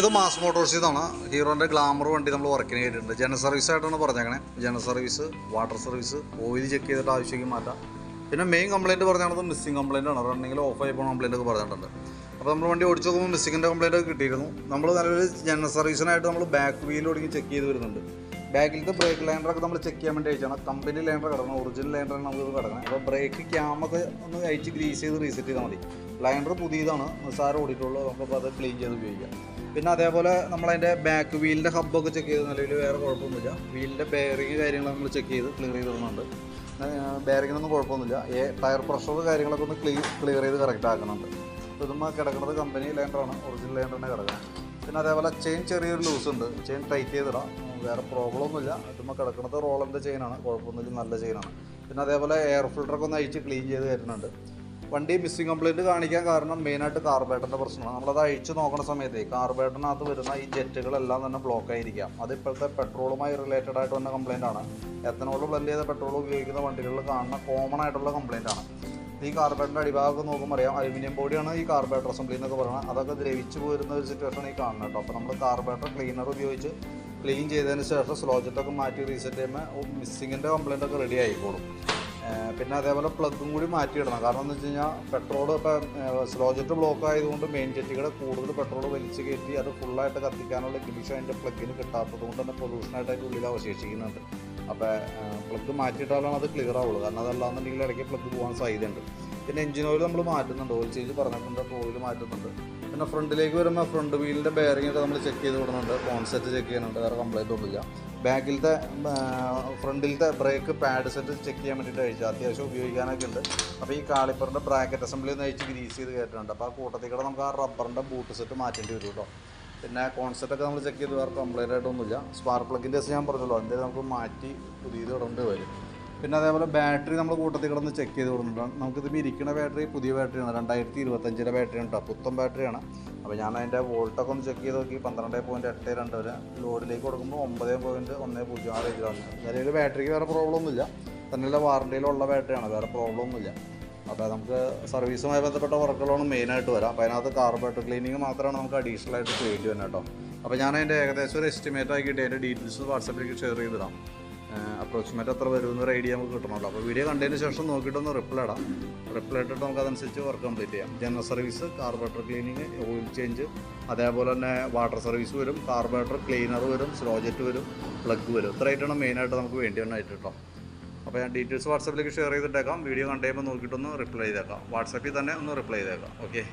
ഇത് mass Motors ഇതാണ്. ഹീറോന്റെ glamour വണ്ടി നമ്മൾ വർക്കിന് ചെയ്തിട്ടുണ്ട് ജന സർവീസ് ആയിട്ടാണ് പറഞ്ഞേക്കണേ. ജന service water service oil check ചെയ്തിട്ട് ആവശ്യമെങ്കിൽ മാറ്റാം. പിന്നെ മെയിൻ കംപ്ലയിന്റ് പറഞ്ഞത് മിസ്സിംഗ് കംപ്ലയിന്റ് ആണ്. റണ്ണിങ്ങിൽ ഓഫ് ആയി പോകുന്ന കംപ്ലയിന്റ് ഒക്കെ പറഞ്ഞിട്ടുണ്ട്. അപ്പോൾ നമ്മൾ വണ്ടി ഓടിച്ച് നോക്കുമ്പോൾ മിസ്സിങ്ങിന്റെ കംപ്ലയിന്റ് ഒക്കെ കിട്ടിയിരുന്നു. നമ്മൾ നല്ലൊരു ജന സർവീസിനായിട്ട് നമ്മൾ ബാക്ക് വീൽ ഒടുങ്ങി ചെക്ക് ചെയ്ത് വരുന്നുണ്ട്. ബാക്കിലത്തെ ബ്രേക്ക് ലൈനറൊക്കെ നമ്മൾ ചെക്ക് ചെയ്യാൻ വേണ്ടി അയച്ചാണ്. കമ്പനി ലൈനർ കിടക്കണം. ഒറിജിനൽ ലൈനറാണ് നമുക്ക് കിടക്കണം. അപ്പോൾ ബ്രേക്ക് ക്യാമൊക്കെ ഒന്ന് അയച്ച് ഗ്രീസ് ചെയ്ത് റീസെറ്റ് ചെയ്താൽ മതി. ലൈനർ പുതിയതാണ്. സാർ ഓടിയിട്ടുള്ളൂ. നമുക്കപ്പോൾ അത് ക്ലീൻ ചെയ്ത് ഉപയോഗിക്കാം. പിന്നെ അതേപോലെ നമ്മളതിന്റെ ബാക്ക് വീലിന്റെ ഹബ്ബൊക്കെ ചെക്ക് ചെയ്ത് നിലവിൽ വേറെ കുഴപ്പമൊന്നുമില്ല. വീലിന്റെ ബെയറിങ് കാര്യങ്ങൾ നമ്മൾ ചെക്ക് ചെയ്ത് ക്ലിയർ ചെയ്ത് തരുന്നുണ്ട് ബെയറിങ്ങിനൊന്നും കുഴപ്പമൊന്നുമില്ല. ഏ ടയർ പ്രഷർ കാര്യങ്ങളൊക്കെ ഒന്ന് ക്ലീ ക്ലിയർ ചെയ്ത് കറക്റ്റ് ആക്കുന്നുണ്ട്. അപ്പോൾ ഇതുമ്മ കിടക്കുന്നത് കമ്പനി ലൈനറാണ് ഒറിജിനൽ ലേണ്ടറിനെ കിടക്കുന്നത്. പിന്നെ അതേപോലെ ചെയിൻ ചെറിയൊരു ലൂസ് ഉണ്ട്. ചെയിൻ ടൈറ്റ് ചെയ്തിടാം. വേറെ പ്രോബ്ലം ഒന്നുമില്ല. ഇതുമ്മ കിടക്കുന്നത് റോളറിന്റെ ചെയിനാണ് കുഴപ്പമൊന്നുമില്ല. നല്ല ചെയിനാണ് പിന്നെ അതേപോലെ എയർ ഫിൽറ്ററൊക്കെ ഒന്ന് അഴിച്ച് ക്ലീൻ ചെയ്ത് തരുന്നുണ്ട്. വണ്ടി മിസ്സിംഗ് കംപ്ലൈന്റ് കാണിക്കാൻ കാരണം മെയിനായിട്ട് കാർബേറ്ററിന്റെ പ്രശ്നമാണ്. നമ്മളത് അഴിച്ചു നോക്കുന്ന സമയത്ത് കാർബേറ്ററിനകത്ത് വരുന്ന ഈ ജെറ്റുകളെല്ലാം തന്നെ ബ്ലോക്ക് ആയിരിക്കാം. അത് ഇപ്പോഴത്തെ പെട്രോളുമായി റിലേറ്റഡ് ആയിട്ട് വന്ന കംപ്ലൈന്റ് ആണ്. എത്തനോൾ ബ്ലെൻഡ് ചെയ്ത പെട്രോൾ ഉപയോഗിക്കുന്ന വണ്ടികളിൽ കാണുന്ന കോമൺ ആയിട്ടുള്ള കംപ്ലൈന്റ് ആണ്. ഈ കാർബേറ്ററിന്റെ അടിഭാഗം നോക്കുമ്പോൾ അറിയാം. അലുമിനിയം ബോഡിയാണ് ഈ കാർബേറ്റർ അസംബ്ലി എന്നൊക്കെ പറയുന്നത്. അതൊക്കെ ദ്രവിച്ചു പോരുന്ന ഒരു സിറ്റുവേഷൻ ഈ കാണുന്നത് കേട്ടോ. അപ്പോൾ നമ്മൾ കാർബേറ്റർ ക്ലീനർ ഉപയോഗിച്ച് ക്ലീൻ ചെയ്തതിന് ശേഷം സ്ലോജറ്റൊക്കെ മാറ്റി റീസെറ്റ് ചെയ്യുമ്പോൾ മിസ്സിങ്ങിന്റെ കംപ്ലൈന്റ് ഒക്കെ റെഡി ആയിക്കോളും. പിന്നെ അതേപോലെ പ്ലഗും കൂടി മാറ്റിയിടണം. കാരണം എന്ന് വെച്ച് കഴിഞ്ഞാൽ പെട്രോൾ ഇപ്പം സ്ലോ ജെറ്റ് ബ്ലോക്ക് ആയതുകൊണ്ട് മെയിൻ ജെറ്റുകളെ കൂടുതൽ പെട്രോൾ വലിച്ചു കയറ്റി അത് ഫുള്ളായിട്ട് കത്തിക്കാനുള്ള ഇംഗ്ലീഷ് അതിന്റെ പ്ലഗിന് കിട്ടാത്തത് കൊണ്ട് തന്നെ പൊല്യൂഷനായിട്ട് അതിന്റെ ഉള്ളിൽ അവശേഷിക്കുന്നുണ്ട്. അപ്പോൾ പ്ലഗ് മാറ്റിയിട്ടാലാണ് അത് ക്ലിയർ ആവുള്ളൂ. കാരണം അതല്ലാന്നുണ്ടെങ്കിൽ ഇടയ്ക്ക് പ്ലഗ് പോകാൻ സാധ്യതയുണ്ട്. പിന്നെ എഞ്ചിൻ ഓയിൽ നമ്മൾ മാറ്റുന്നുണ്ട്. ഓയിൽ ചേഞ്ച് പറഞ്ഞിട്ടുണ്ട് ഓയിൽ മാറ്റുന്നുണ്ട്. പിന്നെ ഫ്രണ്ടിലേക്ക് വരുമ്പോൾ ഫ്രണ്ട് വീലിന്റെ ബെയറിംഗ് ഒക്കെ നമ്മൾ ചെക്ക് ചെയ്ത് വിടുന്നുണ്ട്. കോൺസെറ്റ് ചെക്ക് ചെയ്യുന്നുണ്ട്. വേറെ കംപ്ലൈന്റ് ഒന്നുമില്ല. ബാക്കിലത്തെ ഫ്രണ്ടിലത്തെ ബ്രേക്ക് പാഡ് സെറ്റ് ചെക്ക് ചെയ്യാൻ വേണ്ടിയിട്ട് അയച്ചു. അത്യാവശ്യം ഉപയോഗിക്കാനൊക്കെ ഉണ്ട്. അപ്പോൾ ഈ കാളിപ്പറിന്റെ ബ്രാക്കറ്റ് അസംബ്ലി ഒന്ന് അയച്ച് ഗ്രീസ് ചെയ്ത് കയറ്റുന്നുണ്ട് അപ്പോൾ ആ കൂട്ടത്തിൽ കൂടെ നമുക്ക് ആ റബ്ബറിന്റെ ബൂട്ട് സെറ്റ് മാറ്റേണ്ടി വരും കേട്ടോ. പിന്നെ കോൺസെറ്റൊക്കെ നമ്മൾ ചെക്ക് ചെയ്ത് വേറെ കംപ്ലൈന്റ് ആയിട്ടൊന്നുമില്ല. സ്പാർക്ക് പ്ലഗിന്റെ ഞാൻ പറഞ്ഞല്ലോ. അതിന്റെ നമുക്ക് മാറ്റി പുതിയത് ഇടേണ്ടി വരും. പിന്നെ അതേപോലെ ബാറ്ററി നമ്മൾ കൂട്ടത്തിൽ കിടന്ന് ചെക്ക് ചെയ്ത് കൊടുക്കുന്നുണ്ട് ഇതിപ്പോൾ ഇരിക്കുന്ന ബാറ്ററി പുതിയ ബാറ്ററിയാണ് രണ്ടായിരത്തി ബാറ്ററി ബാറ്ററിയാണ് കേട്ടോ പുത്തൻ ബാറ്ററിയാണ് അപ്പോൾ ഞാൻ അതിന്റെ വോൾട്ടൊക്കെ ഒന്ന് ചെക്ക് ചെയ്ത് നോക്കി. പന്ത്രണ്ട് പോയിന്റ് എട്ട് രണ്ട് വരെ ലോഡിലേക്ക് കൊടുക്കുമ്പോൾ ഒമ്പത് പോയിന്റ് ഒന്ന് പൂജ്യം ആറ് ഇതിലാണ് നിലവിൽ ബാറ്ററിക്ക് വേറെ പ്രോബ്ലം ഒന്നുമില്ല. തന്നെയുള്ള വാറണ്ടിയിലുള്ള ബാറ്ററിയാണ് വേറെ പ്രോബ്ലം ഒന്നുമില്ല. അപ്പോൾ നമുക്ക് സർവീസുമായി ബന്ധപ്പെട്ട വർക്കുകളാണ് മെയിനായിട്ട് വരാം. അപ്പോൾ അതിനകത്ത് കാർബറേറ്റർ ക്ലീനിങ് മാത്രമാണ് നമുക്ക് അഡീഷണൽ ആയിട്ട് ചെയ്യേണ്ടി വരുന്നത് കേട്ടോ അപ്പോൾ ഞാൻ അതിന്റെ ഏകദേശം ഒരു എസ്റ്റിമേറ്റ് ആക്കിയിട്ട് അതിന്റെ ഡീറ്റെയിൽസ് വാട്സപ്പിലേക്ക് ഷെയർ ചെയ്തിടാം അപ്രോക്സിമേറ്റ് അത്ര വരും എന്നൊരു ഐഡിയ നമുക്ക് കിട്ടണമല്ലോ. അപ്പോൾ വീഡിയോ കണ്ടതിന് ശേഷം നോക്കിയിട്ടൊന്ന് റിപ്ലൈ ഇടാം. റിപ്ലൈ ഇട്ടിട്ട് നമുക്ക് അതനുസരിച്ച് വർക്ക് കംപ്ലീറ്റ് ചെയ്യാം. General service carburettor cleaning oil change അതേപോലെ തന്നെ വാട്ടർ സർവീസ് വരും കാർബറേറ്റർ ക്ലീനർ വരും സ്ലോജറ്റ് വരും പ്ലഗ് വരും. ഇത്രയായിട്ടാണ് മെയിനായിട്ട് നമുക്ക് വേണ്ടി വന്നായിട്ട് കേട്ടോ അപ്പോൾ ഞാൻ ഡീറ്റെയിൽസ് വാട്സാപ്പിലേക്ക് ഷെയർ ചെയ്തിട്ടേക്കാം. വീഡിയോ കണ്ടു കഴിയുമ്പോൾ നോക്കിയിട്ടൊന്ന് റിപ്ലൈ ചെയ്തേക്കാം. വാട്സാപ്പിൽ തന്നെ ഒന്ന് റിപ്ലൈ ചെയ്തേക്കാം. ഓക്കെ